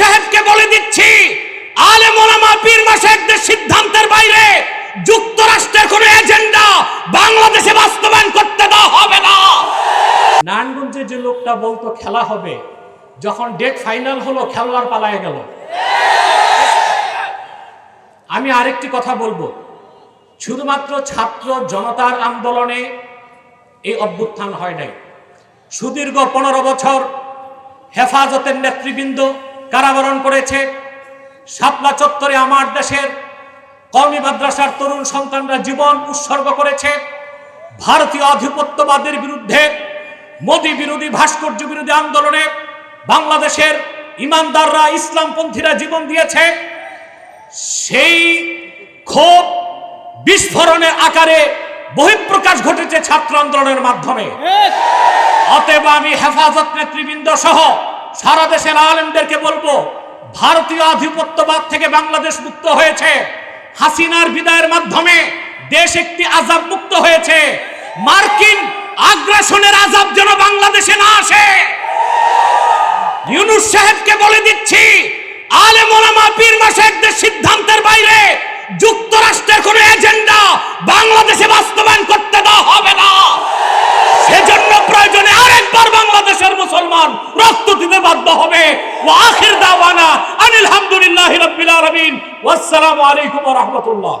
সাহেবকে বলে দিচ্ছি আলে মোলামা পীর মাসেকদের সিদ্ধান্তের বাইরে যুক্তরাষ্ট্রের কোনো এজেন্ডা বাংলাদেশে বাস্তবায়ন করতে দেওয়া হবে না। নারায়ণগঞ্জে যে লোকটা বলতো খেলা হবে, যখন ডেট ফাইনাল হলো খেলোয়াড় পালায় গেল। আমি আরেকটি কথা বলব, শুধুমাত্র ছাত্র জনতার আন্দোলনে এই অভ্যুত্থান হয় নাই। সুদীর্ঘ পনেরো বছর হেফাজতের নেতৃবৃন্দ কারাবরণ করেছে। শাপলা চত্বরে আমার দেশের কওমি মাদ্রাসার তরুণ সন্তানরা জীবন উৎসর্গ করেছে। ভারতীয় আধিপত্যবাদের বিরুদ্ধে মোদী বিরোধী ভাস্কর্য বিরোধী আন্দোলনে বাংলাদেশের ইমানদাররা ইসলামপন্থীরা জীবন দিয়েছে। সেই ক্ষোভ বিস্ফোরণের আকারে বহিঃপ্রকাশ ঘটেছে ছাত্র আন্দোলনের মাধ্যমে। অতএব আমি হেফাজত নেতৃবৃন্দ সহ সারা দেশের আলেমদেরকে বলব, ভারতীয় আধিপত্যবাদ থেকে বাংলাদেশ মুক্ত হয়েছে। হাসিনার বিদায়ের মাধ্যমে দেশ একটি আজাব মুক্ত হয়েছে। মার্কিন আগ্রাসনের আজাব যেন বাংলাদেশে না আসে। ইউনুস সাহেবকে বলে দিচ্ছি আলে মোলামা পীর মাসেকদের সিদ্ধান্তের বাইরে যুক্তরাষ্ট্রের কোনো এজেন্ডা বাংলাদেশে বাস্তবায়ন করতে দেওয়া হবে ও আখির দাওয়ানা আনিল হামদুলিল্লাহি রাব্বিল আলামিন। ওয়াসসালামু আলাইকুম ওয়া রাহমাতুল্লাহ।